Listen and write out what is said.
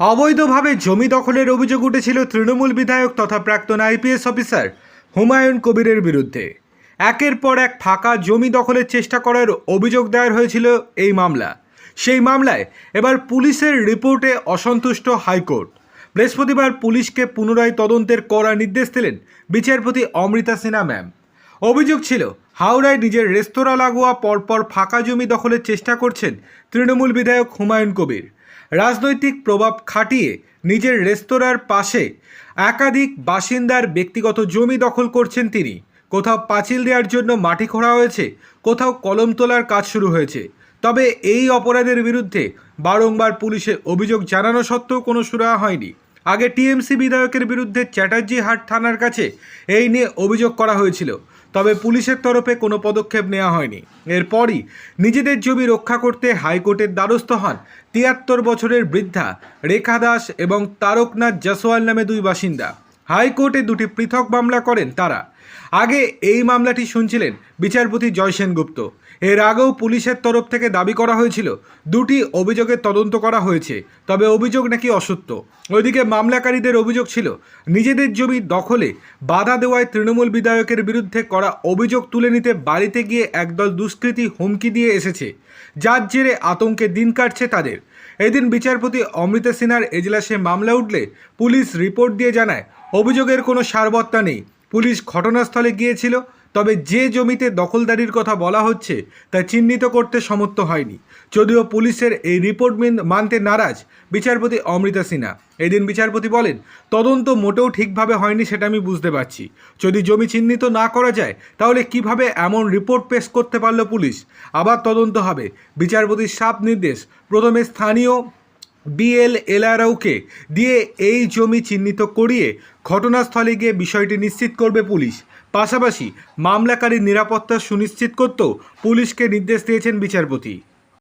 অবৈধভাবে জমি দখলের অভিযোগ উঠেছিল তৃণমূল বিধায়ক তথা প্রাক্তন আইপিএস অফিসার হুমায়ুন কবিরের বিরুদ্ধে। একের পর এক ফাঁকা জমি দখলের চেষ্টা করার অভিযোগ দায়ের হয়েছিল এই মামলা। সেই মামলায় এবার পুলিশের রিপোর্টে অসন্তুষ্ট হাইকোর্ট। বৃহস্পতিবার পুলিশকে পুনরায় তদন্তের কড়া নির্দেশ দিলেন বিচারপতি অমৃতা সিনহা ম্যাম। অভিযোগ ছিল, হাওড়ায় নিজের রেস্তোরাঁ লাগোয়া পরপর ফাঁকা জমি দখলের চেষ্টা করছেন তৃণমূল বিধায়ক হুমায়ুন কবির। রাজনৈতিক প্রভাব খাটিয়ে নিজের রেস্তোরাঁর পাশে একাধিক বাসিন্দার ব্যক্তিগত জমি দখল করছেন তিনি। কোথাও পাঁচিল দেওয়ার জন্য মাটি খোঁড়া হয়েছে, কোথাও কলম তোলার কাজ শুরু হয়েছে। তবে এই অপরাধের বিরুদ্ধে বারংবার পুলিশে অভিযোগ জানানো সত্ত্বেও কোনো সুরাহা হয়নি। আগে টিএমসি বিধায়কের বিরুদ্ধে চ্যাটার্জি হাট থানার কাছে এই নিয়ে অভিযোগ করা হয়েছিল। তবে পুলিশের তরফে কোনো পদক্ষেপ নেওয়া হয়নি। এরপরই নিজেদের জমি রক্ষা করতে হাইকোর্টের দ্বারস্থ হন তিয়াত্তর বছরের বৃদ্ধা রেখা দাস এবং তারকনাথ জাসওয়াল নামে দুই বাসিন্দা। হাইকোর্টে দুটি পৃথক মামলা করেন তারা। আগে এই মামলাটি শুনছিলেন বিচারপতি জয় সেনগুপ্ত। এর আগেও পুলিশের তরফ থেকে দাবি করা হয়েছিল, দুটি অভিযোগের তদন্ত করা হয়েছে, তবে অভিযোগ নাকি অসত্য। ওইদিকে মামলাকারীদের অভিযোগ ছিল, নিজেদের জমি দখলে বাধা দেওয়ায় তৃণমূল বিধায়কের বিরুদ্ধে করা অভিযোগ তুলে নিতে বাড়িতে গিয়ে একদল দুষ্কৃতী হুমকি দিয়ে এসেছে। যার জেরে আতঙ্কে দিন কাটছে তাদের। এদিন বিচারপতি অমৃতা সিনহার এজলাসে মামলা উঠলে পুলিশ রিপোর্ট দিয়ে জানায় অভিযোগের কোনো সারবত্তা নেই। পুলিশ ঘটনাস্থলে গিয়েছিল, তবে যে জমিতে দখলদারির কথা বলা হচ্ছে, তা চিহ্নিত করতে সমর্থ হয়নি। যদিও পুলিশের এই রিপোর্ট মানতে নারাজ বিচারপতি অমৃতা সিনহা। এদিন বিচারপতি বলেন, তদন্ত মোটেও ঠিকভাবে হয়নি সেটা আমি বুঝতে পারছি। যদি জমি চিহ্নিত না করা যায়, তাহলে কীভাবে এমন রিপোর্ট পেশ করতে পারল পুলিশ? আবার তদন্ত হবে। বিচারপতির সাপ নির্দেশ। প্রথমে স্থানীয় বিএল এলআরওকে দিয়ে এই জমি চিহ্নিত করিয়ে ঘটনাস্থলে গিয়ে বিষয়টি নিশ্চিত করবে পুলিশ। পাশাপাশি মামলাকারীর নিরাপত্তা সুনিশ্চিত করতেও পুলিশকে নির্দেশ দিয়েছেন বিচারপতি।